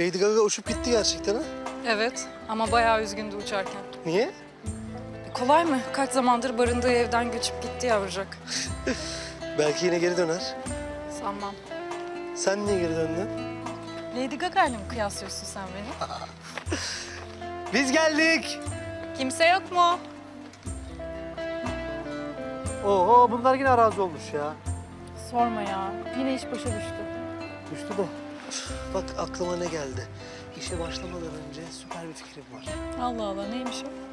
Lady Gaga uçup gitti gerçekten ha? Evet ama bayağı üzgündü uçarken. Niye? E, kolay mı? Kaç zamandır barındığı evden göçüp gitti yavrucak. Belki yine geri döner. Sanmam. Sen niye geri döndün? Lady Gaga'yla mı kıyaslıyorsun sen beni? Biz geldik. Kimse yok mu? Oho bunlar yine arazi olmuş ya. Sorma ya. Yine iş başa düştü. Düştü de. Bak aklıma ne geldi. İşe başlamadan önce süper bir fikrim var. Allah Allah neymiş o?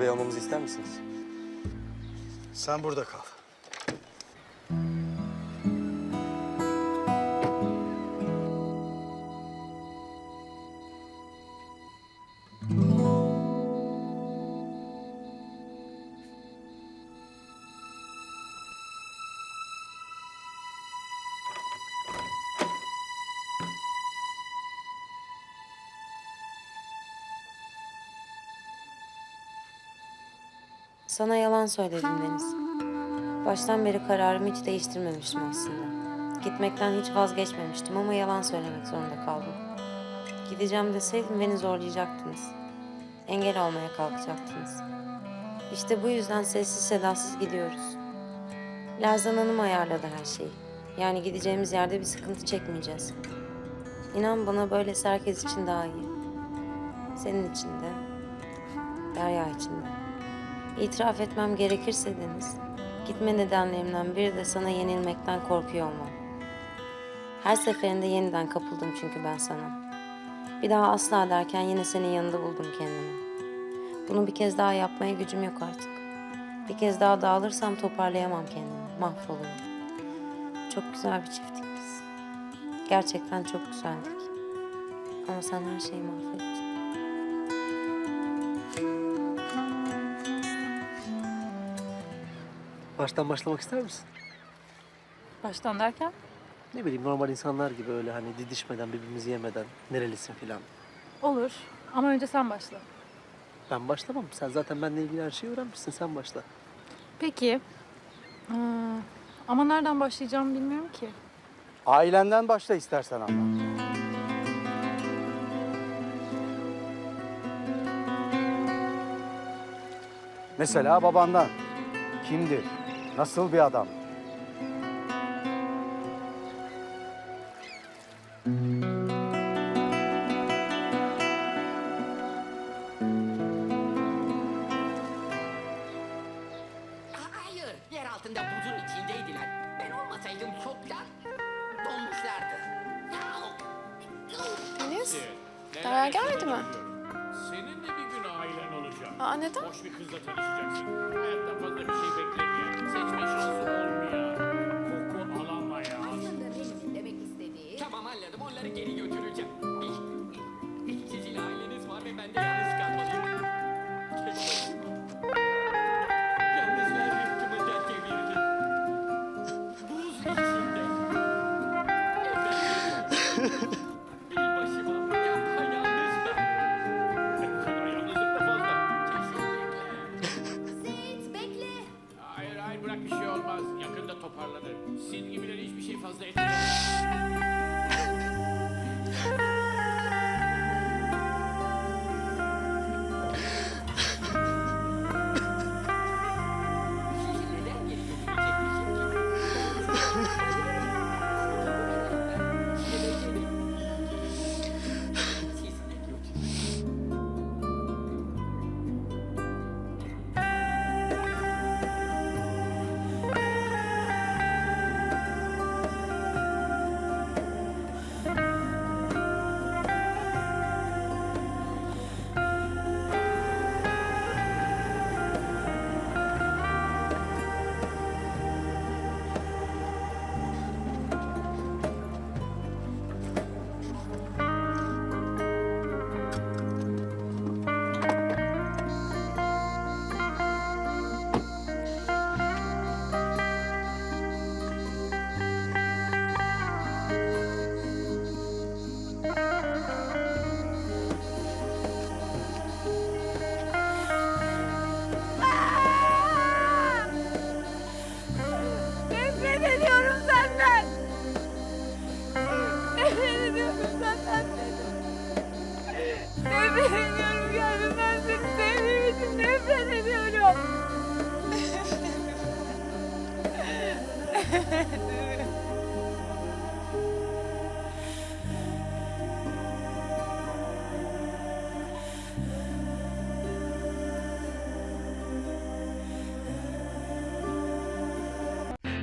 Bey almamızı ister misiniz? Sen burada kal. Sana yalan söyledim Deniz. Baştan beri kararımı hiç değiştirmemiştim aslında. Gitmekten hiç vazgeçmemiştim ama yalan söylemek zorunda kaldım. Gideceğim deseydim beni zorlayacaktınız. Engel olmaya kalkacaktınız. İşte bu yüzden sessiz sedasız gidiyoruz. Lerzan Hanım ayarladı her şeyi. Yani gideceğimiz yerde bir sıkıntı çekmeyeceğiz. İnan bana böylesi herkes için daha iyi. Senin için de, Derya için de. İtiraf etmem gerekirse Deniz, gitme nedenlerimden biri de sana yenilmekten korkuyor olmam. Her seferinde yeniden kapıldım çünkü ben sana. Bir daha asla derken yine senin yanında buldum kendimi. Bunu bir kez daha yapmaya gücüm yok artık. Bir kez daha dağılırsam toparlayamam kendimi, mahvolurum. Çok güzel bir çifttik biz. Gerçekten çok güzeldik. Ama sen her şeyi mahvettin. Baştan başlamak ister misin? Baştan derken? Ne bileyim normal insanlar gibi öyle hani didişmeden, birbirimizi yemeden, nerelisin filan. Olur. Ama önce sen başla. Ben başlamam. Sen zaten benimle ilgili her şeyi öğrenmişsin. Sen başla. Peki. Ee, ama nereden başlayacağımı bilmiyorum ki. Ailenden başla istersen ama. Mesela babandan. Kimdir? Nasıl bir adam? Hayır, yer altında buzun içindeydiler. Ben olmasaydım çoktan donmuşlardı. Ya, Deniz, Derya gelmedi mi? Senin de bir gün ailen olacak. Aa neden? Hoş bir kızla tanışacaksın. Hayatta fazla bir şey beklemeyen, seçme şansı olmayan, koku istediğim... Tamam anladım, onları geri götüreceğim. Sizin aileniz var ve ben de Bırak bir şey olmaz. Yakında toparlanır. Sil gibileri hiçbir şey fazla etmez.